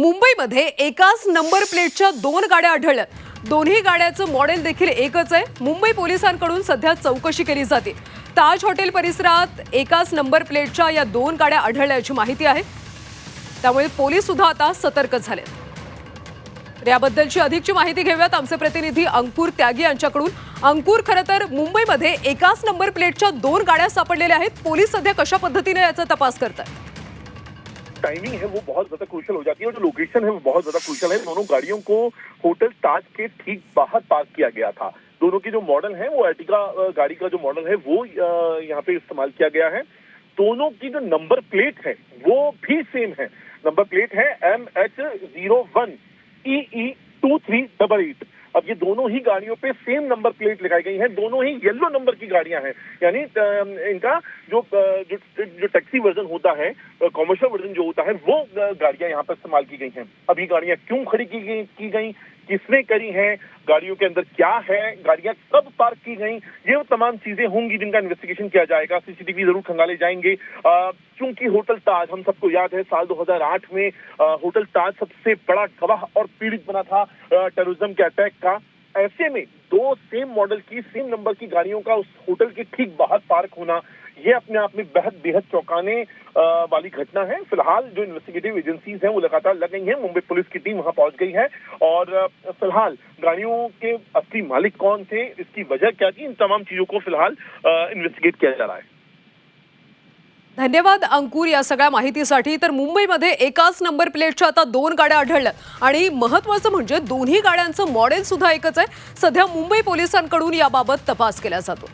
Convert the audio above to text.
मुंबईमध्ये एकाच नंबर प्लेटच्या दोन गाड्या आढळल्या दोन्ही गाड्याचं मॉडेल देखील एकच आहे. मुंबई पोलिसांकडून सध्या चौकशी केली जाते. ताज हॉटेल परिसरात एकाच नंबर प्लेटच्या या दोन गाड्या आढळल्याची माहिती आहे. त्यामुळे पोलीस सुद्धा आता सतर्क झाले याबद्दलची अधिकची माहिती घेऊयात. आमचे प्रतिनिधी अंकुर त्यागी यांच्याकडून. अंकुर खरं तर मुंबईमध्ये एकाच नंबर प्लेटच्या दोन गाड्या सापडलेल्या आहेत. पोलीस सध्या कशा पद्धतीने याचा तपास करतात टाइमिंग है वो बहुत ज़्यादा क्रूशल हो जाती है और जो लोकेशन है वो बहुत ज़्यादा क्रूशल है। दोनों गाड़ियों को होटल ताज के ठीक बाहर पार्क किया गया था। दोनों की जो मॉडल है वो अ, गाड़ी का जो मॉडल है वो यहाँ पे इस्तेमाल किया गया है। दोनों की जो नंबर प्लेट है वो भी सेम है। नंबर प्लेट है M H zero one E E two three double eight अब ये दोनों ही गाड़ियों पे सेम नंबर प्लेट लगाई गई है दोनों ही येलो नंबर की गाड़ियाँ हैं। यानी इनका जो जो जो टैक्सी वर्जन होता है कॉमर्शियल वर्जन जो होता है वो गाड़ियाँ यहाँ पर इस्तेमाल की गई हैं। अब ये गाड़ियाँ क्यों खड़ी की गई की गई किसने करी है गाड़ियों के अंदर क्या है गाड़ियाँ कब पार्क की गई ये वो तमाम चीज़ें होंगी जिनका इन्वेस्टिगेशन किया जाएगा। सीसीटीवी ज़रूर खंगाले जाएँगे। क्योंकि होटल ताज हम सबको याद है साल 2008 में अ, होटल ताज सबसे बड़ा गवाह और पीड़ित बना था टेररिज्म के अटैक का, ऐसे में दो सेम मॉडल की सेम नंबर की गाड़ियों का उस होटल के ठीक बाहर पार्क होना, ये अपने आप में बेहद बेहद चौंकाने वाली घटना है। फ़िलहाल जो इन्वेस्टिगेटिव एजेंसीज हैं, वो लगातार लग गई हैं। मुंबई पुलिस की टीम वहाँ पहुँच गई है। और फ़िलहाल गाड़ियों के असली मालिक कौन थे, इसकी वजह क्या थी, इन तमाम चीज़ों को फ़िलहाल इन्वेस्टिगेट किया जा रहा है। धन्यवाद अंकुर या सगळ्या माहितीसाठी. तर मुंबईमध्ये एकाच नंबर प्लेटच्या आता दोन गाड्या आढळल्या. आणि महत्वाचं म्हणजे दोन्ही गाड्यांचं मॉडेल सुद्धा एकच आहे. सध्या मुंबई पोलिसांकडून याबाबत तपास केला जातो.